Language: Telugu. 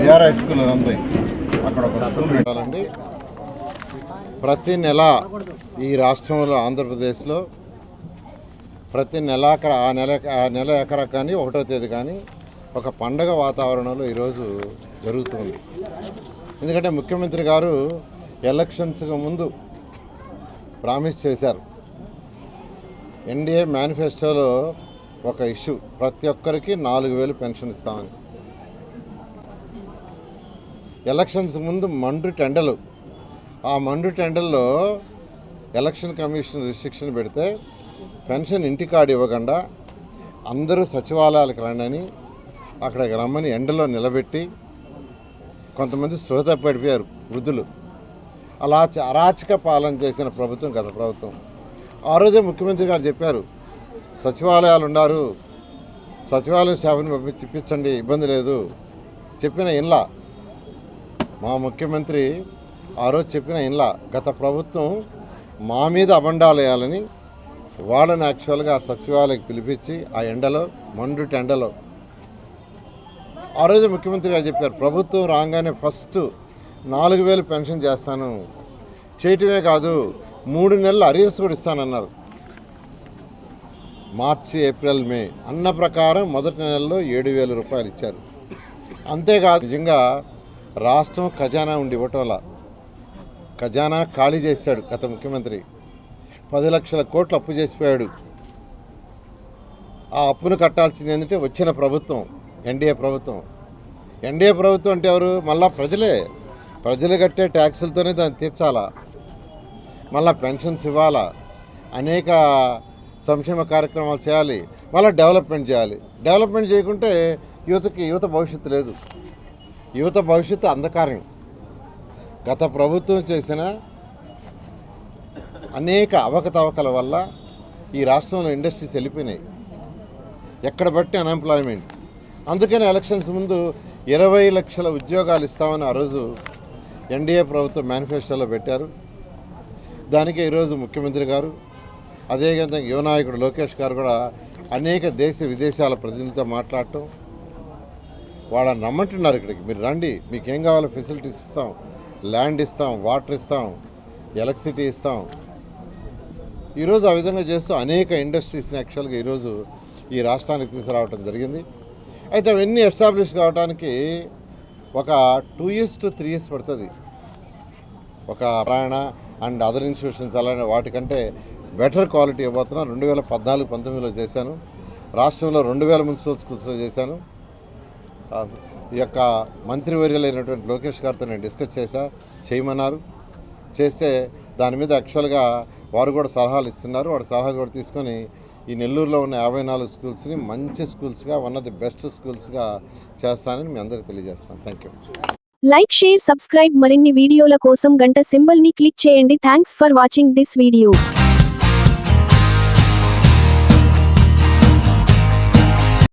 బీఆర్ హై స్కూల్ ఉంది. అక్కడ ఒక స్కూల్ పెట్టాలండి. ప్రతి నెల ఈ రాష్ట్రంలో ఆంధ్రప్రదేశ్లో ప్రతి నెల ఆ నెల ఆ నెల ఎకర కానీ ఒకటో తేదీ కానీ ఒక పండగ వాతావరణంలో ఈరోజు జరుగుతుంది. ఎందుకంటే ముఖ్యమంత్రి గారు ఎలక్షన్స్కి ముందు ప్రామిస్ చేశారు. ఎన్డీఏ మేనిఫెస్టోలో ఒక ఇష్యూ ప్రతి ఒక్కరికి నాలుగు వేలు పెన్షన్ ఇస్తామని. ఎలక్షన్స్ ముందు మండు టెండలు. ఆ మండు టెండల్లో ఎలక్షన్ కమిషన్ రిస్ట్రిక్షన్ పెడితే పెన్షన్ ఇంటికాడు ఇవ్వకుండా అందరూ సచివాలయాలకు రండి అక్కడికి రమ్మని ఎండలో నిలబెట్టి కొంతమంది శ్రోత పడిపోయారు వృద్ధులు. అలా అరాచక పాలన చేసిన ప్రభుత్వం గత ప్రభుత్వం. ఆ రోజే ముఖ్యమంత్రి గారు చెప్పారు సచివాలయాలు ఉన్నారు సచివాలయం సేవను పంపించి ఇప్పించండి ఇబ్బంది లేదు. చెప్పిన ఇన్లా మా ముఖ్యమంత్రి ఆ రోజు చెప్పిన ఇన్లా గత ప్రభుత్వం మా మీద అబండాలు వేయాలని వాళ్ళని యాక్చువల్గా ఆ సచివాలయకి పిలిపించి ఆ ఎండలో మండుటి ఎండలో ఆ రోజు ముఖ్యమంత్రి గారు చెప్పారు ప్రభుత్వం రాగానే ఫస్ట్ నాలుగు వేలు పెన్షన్ చేస్తాను. చేయటమే కాదు మూడు నెలలు అరియర్స్ కూడా ఇస్తానన్నారు. మార్చి ఏప్రిల్ మే అన్న ప్రకారం మొదటి నెలలో ఏడు వేల రూపాయలు ఇచ్చారు. అంతేకాదు నిజంగా రాష్ట్రం ఖజానా ఉండి ఇవ్వటం వల్ల ఖజానా ఖాళీ చేశాడు గత ముఖ్యమంత్రి. పది లక్షల కోట్లు అప్పు చేసిపోయాడు. ఆ అప్పును కట్టాల్సింది ఏంటంటే వచ్చిన ప్రభుత్వం ఎన్డీఏ ప్రభుత్వం. ఎన్డీఏ ప్రభుత్వం అంటే ఎవరు? మళ్ళా ప్రజలే. ప్రజలు కట్టే ట్యాక్సులతోనే దాన్ని తీర్చాలా? మళ్ళా పెన్షన్స్ ఇవ్వాలా? అనేక సంక్షేమ కార్యక్రమాలు చేయాలి. మళ్ళీ డెవలప్మెంట్ చేయాలి. డెవలప్మెంట్ చేయకుంటే యువతకి యువత భవిష్యత్తు లేదు. యువత భవిష్యత్తు అంధకారం. గత ప్రభుత్వం చేసిన అనేక అవకతవకల వల్ల ఈ రాష్ట్రంలో ఇండస్ట్రీస్ వెళ్ళిపోయినాయి. ఎక్కడ బట్టి అన్ఎంప్లాయ్మెంట్ అందుకని ఎలక్షన్స్ ముందు ఇరవై లక్షల ఉద్యోగాలు ఇస్తామని ఆ రోజు ఎన్డీఏ ప్రభుత్వం మేనిఫెస్టోలో పెట్టారు. దానికి ఈరోజు ముఖ్యమంత్రి గారు అదేవిధంగా యువనాయకుడు లోకేష్ గారు కూడా అనేక దేశ విదేశాల ప్రతినిధులతో మాట్లాడటం వాళ్ళని రమ్మంటున్నారు ఇక్కడికి. మీరు రండి. మీకు ఏం కావాలో ఫెసిలిటీస్ ఇస్తాం. ల్యాండ్ ఇస్తాం వాటర్ ఇస్తాం ఎలక్ట్రిసిటీ ఇస్తాం. ఈరోజు ఆ విధంగా చేస్తూ అనేక ఇండస్ట్రీస్ని యాక్చువల్గా ఈరోజు ఈ రాష్ట్రానికి తీసుకురావటం జరిగింది. అయితే అవన్నీ ఎస్టాబ్లిష్ కావడానికి ఒక two years to three years పడుతుంది. ఒక ప్రయాణ అండ్ అదర్ ఇన్స్టిట్యూషన్స్ అలానే వాటికంటే బెటర్ క్వాలిటీ ఇవ్వబోతున్నా. రెండు వేల పద్నాలుగు పంతొమ్మిదిలో చేశాను. రాష్ట్రంలో రెండు వేల మున్సిపల్ స్కూల్స్లో చేశాను. ఈ యొక్క మంత్రివర్యులైనటువంటి లోకేష్ గారితో నేను డిస్కస్ చేశా చేయమన్నారు. చేస్తే దాని మీద యాక్చువల్గా వారు కూడా సలహాలు ఇస్తున్నారు. వాడు సలహాలు కూడా తీసుకొని ఈ నెల్లూరులో ఉన్న యాభై నాలుగు స్కూల్స్ని మంచి స్కూల్స్గా వన్ ఆఫ్ ది బెస్ట్ స్కూల్స్గా చేస్తానని మీ అందరికీ తెలియజేస్తాను thank you like share subscribe మరిన్ని వీడియోల కోసం గంట సింబల్ని క్లిక్ చేయండి. Thanks for watching this video.